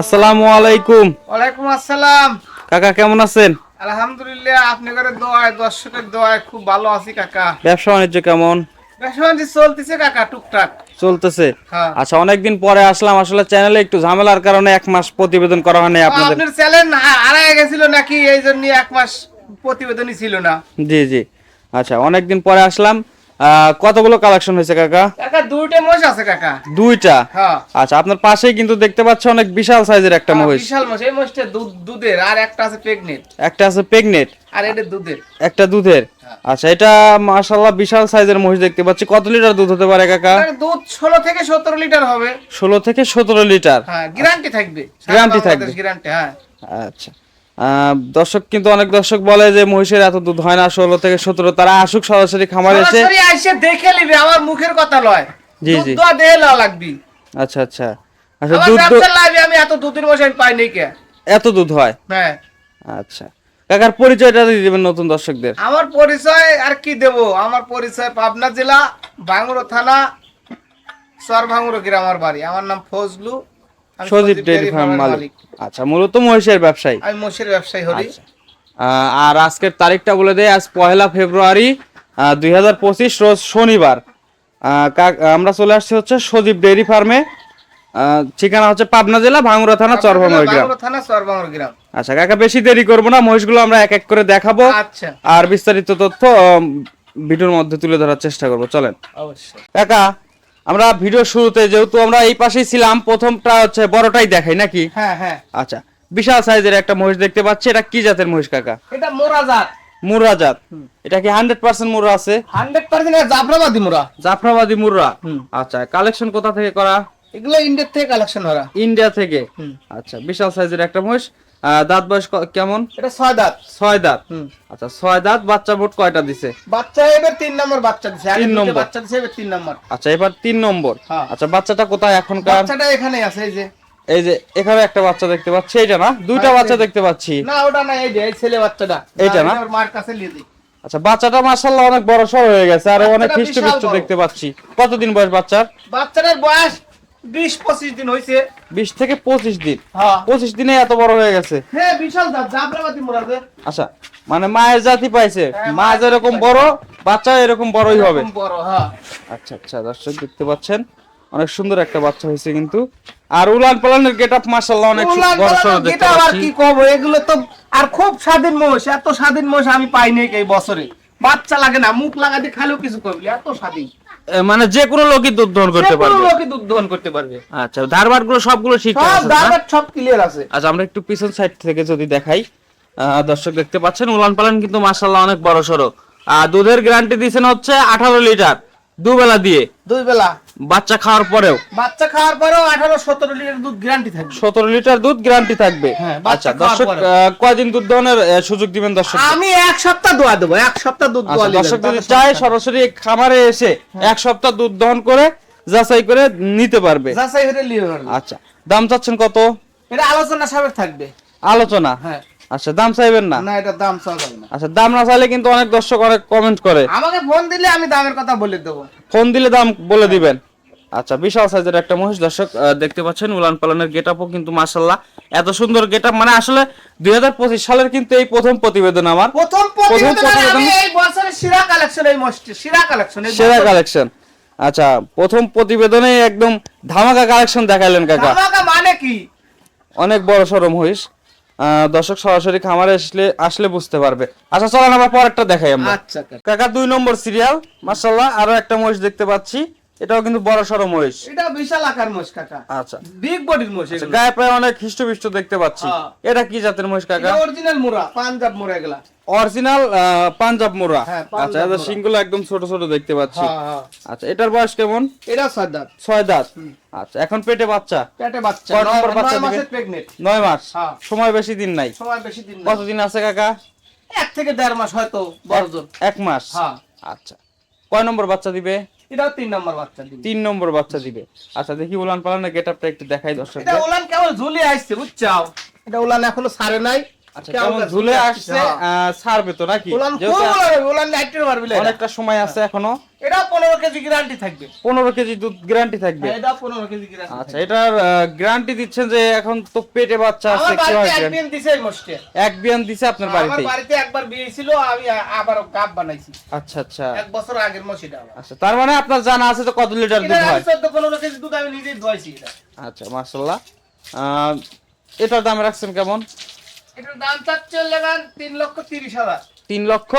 আসসালামু আলাইকুম। ওয়ালাইকুম আসসালাম। কাকা কেমন আছেন? আলহামদুলিল্লাহ আপনাদের দোয়ায় দর্শকের দোয়ায় খুব ভালো আছি কাকা। ব্যবসা বাণিজ্য কেমন? ব্যবসা বাণিজ্য চলতেছে কাকা টুকটাক। চলতেছে? হ্যাঁ। আচ্ছা অনেকদিন পরে আসলাম আসলে চ্যানেলে একটু ঝামেলার কারণে এক মাস প্রতিবেদন করা হয়নি আপনাদের। আপনার চ্যানেল হারায় গেছিল নাকি এই জন্য এক মাস প্রতিবেদনই ছিল না। জি জি। আচ্ছা অনেকদিন পরে আসলাম কতগুলো কালেকশন হয়েছে কাকা? কাকা দুইটা মোষ আছে কাকা। দুইটা? হ্যাঁ। আচ্ছা আপনার পাশেই কিন্তু দেখতে পাচ্ছি অনেক বিশাল সাইজের একটা মহিষ। বিশাল মোষ। এই মোষটা দুধ দুধের আর একটা আছে প্রেগনেন্ট একটা আছে প্রেগনেট আর এটা দুধের। একটা দুধের? হ্যাঁ। আচ্ছা এটা মাশাল্লাহ বিশাল সাইজের মহিষ দেখতে পাচ্ছি। কত লিটার দুধ হতে পারে কাকা? দুধ ষোলো থেকে সতেরো লিটার হবে। ষোলো থেকে সতেরো লিটার হ্যাঁ গ্যারান্টি থাকবে। Guarantee থাকবে। গ্যারান্টি হ্যাঁ। আচ্ছা। দর্শক কিন্তু অনেক দর্শক বলে যে মহিষের এত দুধ হয় না ষোলো থেকে সতেরো তারা আসুক সরাসরি খামার এসে দেখে নিবে আমার মুখের কথা লয়। জি, জি। দেহে লাগবি। আচ্ছা আচ্ছা। আচ্ছা দুধ আমি এত দুধের বসে আমি পাইনি কে? এত দুধ হয়? হ্যাঁ। আচ্ছা। কাকার পরিচয়টা দিয়ে দিবেন নতুন দর্শকদের। আমার পরিচয় আর কি দেব? আমার পরিচয় পাবনা জেলা ভাঙ্গুরো থানা সর ভাঙ্গুরো গ্রাম আমার বাড়ি। আমার নাম ফজলু। সজীব ডেয়ারি ফার্ম মালিক। আচ্ছা মূলত মহিষের ব্যবসায়ী। আমি মোষের ব্যবসায়ী আচ্ছা। আর আজকের তারিখটা বলে দেয় আজ পহেলা ফেব্রুয়ারি দুই হাজার পঁচিশ রোজ শনিবার। আমরা চলে আসছি হচ্ছে সজীব ডেয়ারি ফার্মে। ঠিকানা হচ্ছে পাবনা জেলা ভাঙ্গুরা থানা চরভাঙ্গুর গ্রাম। থানা সর গ্রাম। আচ্ছা কাকা বেশি দেরি করব না মহিষগুলো আমরা এক এক করে দেখাবো। আচ্ছা। আর বিস্তারিত তথ্য ভিডিওর মধ্যে তুলে ধরার চেষ্টা করব। চলেন। অবশ্যই। কাকা আমরা ভিডিও শুরুতে যেহেতু আমরা এই পাশেই ছিলাম প্রথমটা হচ্ছে বড়টাই দেখাই নাকি? হ্যাঁ হ্যাঁ। আচ্ছা বিশাল সাইজের একটা মহিষ দেখতে পাচ্ছি এটা কি জাতের মহিষ কাকা? এটা মোরা জাত। জাত। এটা কি হান্ড্রেড পার্সেন্ট মুর্রা আছে? হান্ড্রেড পার্সেন্ট জাফরাবাদি মোরা। জাফরাবাদী হুম। আচ্ছা কালেকশন কোথা থেকে করা? এগুলো ইন্ডিয়ার থেকে কালেকশন করা। ইন্ডিয়া থেকে? আচ্ছা বিশাল সাইজের একটা মহিষ। দাঁত বয়স কেমন? এটা ছয় দাঁত। ছয় দাঁত। আচ্ছা ছয় দাঁত বাচ্চা মোট কয়টা দিছে? বাচ্চা এবার তিন নম্বর বাচ্চা দিছে। তিন নম্বর। বাচ্চা দিছে এবার তিন নম্বর। আচ্ছা এবার তিন নম্বর। হ্যাঁ। আচ্ছা বাচ্চাটা কোথায় এখনকার? বাচ্চাটা এখানে আছে এই যে। এই যে এখানে একটা বাচ্চা দেখতে পাচ্ছি এইটা না? দুইটা হ্যাঁ, বাচ্চা দেখতে পাচ্ছি। না ওটা না এই যে এই ছেলে বাচ্চাটা। এইটা না? মার কাছে নিয়ে দিই। আচ্ছা বাচ্চাটা মাশাআল্লাহ অনেক বড় সড় হয়ে গেছে আর অনেক পিষ্ট বড়। দেখতে পাচ্ছি। কতদিন বয়স বাচ্চার? বাচ্চাটার বয়স বিশ পঁচিশ দিন হয়েছে বিশ থেকে পঁচিশ দিন। হ্যাঁ। দিনে এত বড় হয়ে গেছে। হ্যাঁ বিশাল মোরাদে আচ্ছা মানে মায়ের জাতি পাইছে। হ্যাঁ, মা যেরকম বড় বাচ্চা এরকম বড়ই হবে। বড় হ্যাঁ। আচ্ছা আচ্ছা দর্শক দেখতে পাচ্ছেন অনেক সুন্দর একটা বাচ্চা হয়েছে কিন্তু। আর উলান পালানের গেট আপ মাশাআল্লাহ অনেক সু- উলান বড় সড় পালানো দেখতে গেটা কি কব এগুলো তো আর খুব স্বাধীন মোষ এত স্বাধীন মোষ আমি পাইনি এই বছরে। বাচ্চা লাগে না মুখ লাগাতে খালেও কিছু করবি এত স্বাধীন। মানে যে কোনো লোকই দুধ দহন করতে যে কোনো পারবে। লোকই দুধ দহন করতে পারবে। আচ্ছা ধারবাটগুলো সবগুলো ঠিক আছে সব দাঁত সব ক্লিয়ার আছে। আচ্ছা আমরা একটু পিছন সাইড থেকে যদি দেখাই। আহ, দর্শক দেখতে পাচ্ছেন উলান পালান কিন্তু মাশাআল্লাহ অনেক বড় সড়ো আর দুধের গ্যারান্টি দিয়েছেন হচ্ছে আঠারো লিটার দুবেলা দিয়ে। দুই বেলা। বাচ্চা খাওয়ার পরেও। বাচ্চা খাওয়ার পরেও আঠারো সতেরো লিটার দুধ গ্যারান্টি থাকবে। সতেরো লিটার দুধ গ্যারান্টি থাকবে। হ্যাঁ, আচ্ছা দর্শক কয়দিন দুধ দহনের সুযোগ দিবেন দর্শক? আমি এক সপ্তাহ দোয়া দেবো এক সপ্তাহ দুধ আচ্ছা দোয়া দর্শক যদি চায় সরাসরি খামারে এসে এক সপ্তাহ দুধ দহন করে যাচাই করে নিতে পারবে। যাচাই হলে নিয়ে পারবে। আচ্ছা দাম চাচ্ছেন কত? এটা আলোচনা সাবেক থাকবে। আলোচনা। হ্যাঁ। আচ্ছা দাম চাইবেন না? না এটা দাম চাওয়া যাবে না। আচ্ছা দাম না চাইলে কিন্তু অনেক দর্শক অনেক কমেন্ট করে। আমাকে ফোন দিলে আমি দামের কথা বলে দেবো। ফোন দিলে দাম বলে দিবেন। আচ্ছা বিশাল সাইজের একটা মহিষ দর্শক দেখতে পাচ্ছেন উলান পালনের গেট আপও কিন্তু মাসাল্লাহ এত সুন্দর গেট মানে আসলে দুই সালের কিন্তু এই প্রথম প্রতিবেদন আমার। প্রথম প্রতিবেদনে এই বছরের সেরা কালেকশন এই সেরা কালেকশন সেরা কালেকশন আচ্ছা প্রথম প্রতিবেদনে একদম ধামাকা কালেকশন দেখাইলেন কাকা। ধামাকা মানে কি? অনেক বড় সড়ো মহিষ। দর্শক সরাসরি খামারে আসলে আসলে বুঝতে পারবে। আচ্ছা চলেন আবার পরেরটা দেখাই আমরা। আচ্ছা কাকা। কাকা দুই নম্বর সিরিয়াল মাসাল্লাহ আরও একটা মহিষ দেখতে পাচ্ছি। এটাও কিন্তু বড় সড়ো মহিষ। এটা বিশাল আকার মোষ কাকা। আচ্ছা। বিগ বডির মোষ আচ্ছা, গায়ে প্রায় অনেক হিষ্টপিষ্ট দেখতে পাচ্ছি। হ্যাঁ। এটা কি জাতের মহিষ কাকা? অরিজিনাল মুরা পাঞ্জাব মুরা এগুলা। অরিজিনাল পাঞ্জাব মোরা। হ্যাঁ, আচ্ছা মোরা। শিংগুলো একদম ছোট ছোট দেখতে পাচ্ছি। হ্যাঁ আচ্ছা এটার বয়স কেমন? এটা সাদাত ছয় দাঁত। আচ্ছা এখন পেটে বাচ্চা? পেটে বাচ্চা। কয় নম্বর নয়- বাচ্চা? মাসের প্রেগনেন্ট নয় মাস। সময় বেশি দিন নাই। সময় বেশি দিন না কতদিন আছে কাকা? এক থেকে দেড় মাস হয়তো বড় এক মাস। হ্যাঁ। আচ্ছা। কয় নম্বর বাচ্চা দিবে? এটাও তিন নম্বর বাচ্চা তিন নম্বর বাচ্চা দিবে। আচ্ছা দেখি উলান একটু দেখাই এটা উলান কেবল আসছে বুঝছাও? এটা উলান এখনও সারে নাই। আচ্ছা কেমন কেমন কাজ? ঝুলে ঝুলে আসছে? আসছে, ছাড়বে তো নাকি? উলান যেহেতু খুব উলান, উলান লাইটের মারবি না এটা। অনেকটা সময় আছে এখনও। এটা পনেরো কেজি গ্যারান্টি থাকবে। পনেরো কেজি দুধ গ্যারান্টি থাকবে? এটা পনেরো কেজি আচ্ছা এটার গ্যারান্টি দিচ্ছেন যে এখন তো পেটে বাচ্চা আছে কি হয় এক বিয়ান দিছে আপনার আমার বাড়িতে? একবার বিয়ে ছিল আমি আবার গাব বানাইছি। আচ্ছা আচ্ছা। এক বছর আগের মশিটা আবার আচ্ছা তার মানে আপনার জানা আছে তো কত লিটার দুধ হয়? কেজি দুধ আমি এটা। আচ্ছা মার্শাল্লাহ এটার দাম রাখছেন কেমন? এটার দাম চাচ্ছে লাগান তিন লক্ষ তিরিশ হাজার। তিন লক্ষ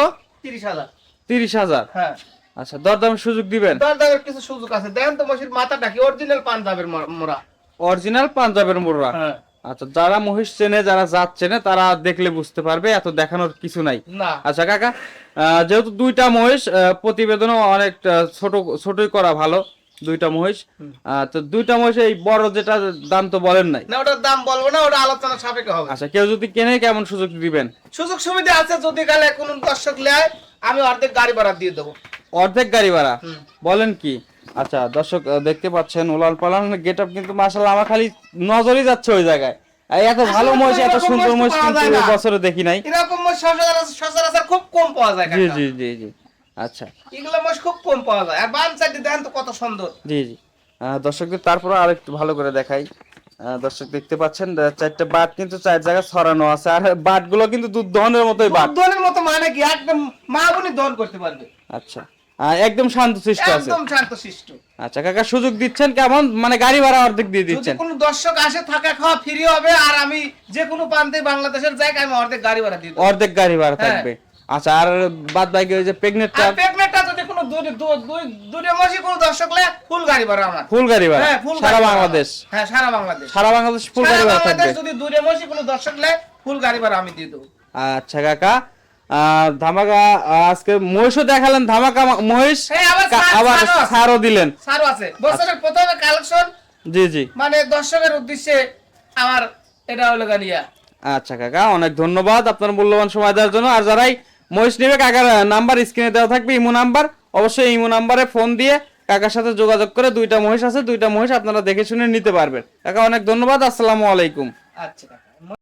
তিরিশ হাজার। তিরিশ হাজার? হ্যাঁ। আচ্ছা দরদামের সুযোগ দিবেন? দর দামের কিছু সুযোগ আছে। দেখেন তো মশির মাথাটা কি অরিজিনাল পাঞ্জাবের মোড়া। অরিজিনাল পাঞ্জাবের মোড়া? হ্যাঁ। আচ্ছা যারা মহিষ চেনে যারা জাত চেনে তারা দেখলে বুঝতে পারবে এত দেখানোর কিছু নাই। না। আচ্ছা কাকা যেহেতু দুইটা মহিষ প্রতিবেদনও অনেক ছোট ছোটই করা ভালো। দুইটা মহিষ। তো দুইটা মহিষ এই বড় যেটা দাম তো বলেন নাই। না ওটার দাম বলব না ওটা আলোচনা সাপেক্ষে হবে। আচ্ছা কেউ যদি কেনে কেমন সুযোগ দিবেন? সুযোগ সুবিধা আছে যদি গেলে কোন দর্শক নেয় আমি অর্ধেক গাড়ি ভাড়া দিয়ে দেবো। অর্ধেক গাড়ি ভাড়া? বলেন কি? আচ্ছা দর্শক দেখতে পাচ্ছেন উলাল পালান গেট আপ কিন্তু মাসাল্লাহ আমার খালি নজরই যাচ্ছে ওই জায়গায়। এত ভালো মহিষ এত সুন্দর মহিষ মহিষ কিন্তু বছরে দেখি নাই। এরকম সচরাচর সচরাচর খুব কম পাওয়া যায় জি জি জি জি। আচ্ছা। এগুলো খুব কম পাওয়া যায়। আর বাম সাইডে দেখেন তো কত সুন্দর। জি জি। দর্শকদের তারপরে আরেকটু ভালো করে দেখাই। দর্শক দেখতে পাচ্ছেন চারটে বাট কিন্তু চার জায়গায় ছড়ানো আছে। আর বাটগুলো কিন্তু দুধ দহনের মতোই বাট। দনের মতো মানে কি? একদম মা দন করতে পারবে। আচ্ছা। একদম শান্ত সৃষ্ট আছে। একদম শান্ত শিষ্ট আচ্ছা কাকা সুযোগ দিচ্ছেন কেমন? মানে গাড়ি ভাড়া অর্ধেক দিয়ে দিচ্ছেন। কোনো দর্শক আসে থাকা খাওয়া ফ্রি হবে। আর আমি যে কোনো প্রান্তে বাংলাদেশের জায়গায় আমি অর্ধেক গাড়ি ভাড়া দেবো। অর্ধেক গাড়ি ভাড়া হ্যাঁ। থাকবে। আচ্ছা আর বাদ বাকি ওই যে প্রেগনেন্টটা প্রেগনেন্টটা যদি কোনো দুই দুই- দুই- দুটো মাসে কোনো দর্শক লে ফুল গাড়ি ভাড়া আমার। ফুল গাড়ি ভাড়া? হ্যাঁ ফুল সারা বাংলাদেশ? হ্যাঁ সারা বাংলাদেশ। সারা বাংলাদেশ ফুল গাড়ি ভাড়া থাকবে? যদি দূরে মাসে কোনো দর্শক লে ফুল গাড়ি ভাড়া আমি দিয়ে দেবো। আচ্ছা কাকা। ধামাকা আজকে মহিষও দেখালেন ধামাকা মহিষ। হ্যাঁ, আবার। ছাড়ও দিলেন। সারও আছে। বছরের প্রথমে কালেকশন জি জি। মানে দর্শকের উদ্দেশ্যে আমার এটা হলো গানিয়া আচ্ছা কাকা অনেক ধন্যবাদ আপনার মূল্যবান সময় দেওয়ার জন্য। আর যারাই মহিষ নেবে, কাকার নাম্বার স্ক্রিনে দেওয়া থাকবে, ইমো নাম্বার অবশ্যই ইমো নাম্বারে ফোন দিয়ে কাকার সাথে যোগাযোগ করে দুইটা মহিষ আছে, দুইটা মহিষ আপনারা দেখে শুনে নিতে পারবেন। কাকা, অনেক ধন্যবাদ, আসসালামু আলাইকুম। আচ্ছা।